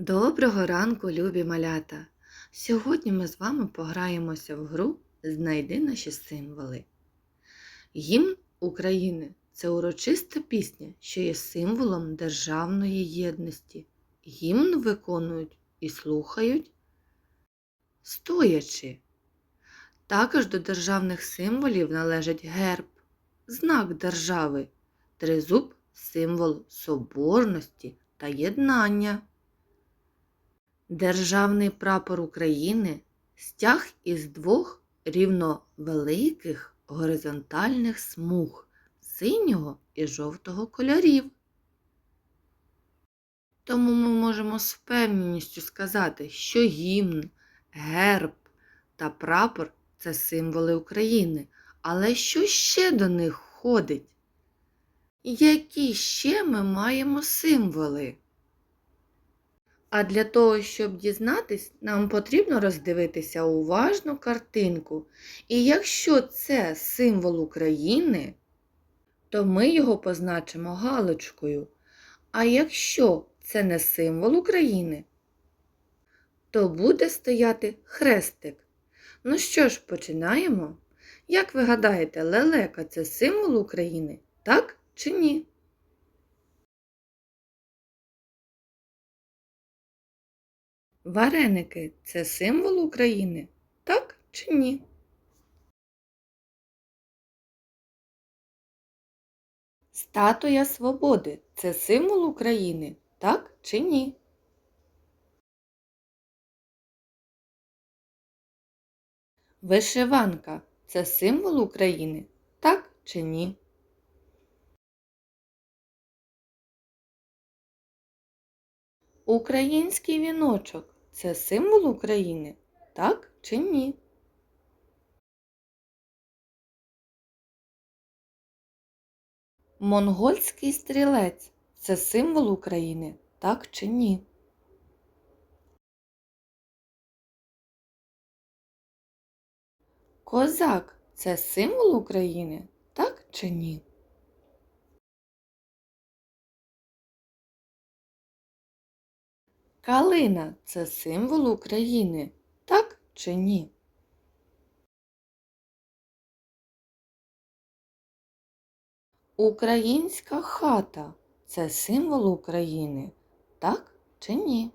Доброго ранку, любі малята! Сьогодні ми з вами пограємося в гру Знайди наші символи. Гімн України це урочиста пісня, що є символом державної єдності. Гімн виконують і слухають стоячи. Також до державних символів належать герб, знак держави, тризуб символ соборності та єднання. Державний прапор України стяг із двох рівновеликих горизонтальних смуг синього і жовтого кольорів. Тому ми можемо з впевненістю сказати, що гімн, герб та прапор це символи України. Але що ще до них входить? Які ще ми маємо символи? А для того, щоб дізнатись, нам потрібно роздивитися уважну картинку. І якщо це символ України, то ми його позначимо галочкою. А якщо це не символ України, то буде стояти хрестик. Ну що ж, починаємо? Як ви гадаєте, лелека це символ України, так чи ні? Вареники це символ України, так чи ні? Статуя свободи це символ України, так чи ні? Вишиванка це символ України, так чи ні? Український віночок це символ України, так чи ні? Монгольський стрілець це символ України, так чи ні? Козак це символ України, так чи ні? Калина це символ України, так чи ні? Українська хата це символ України, так чи ні?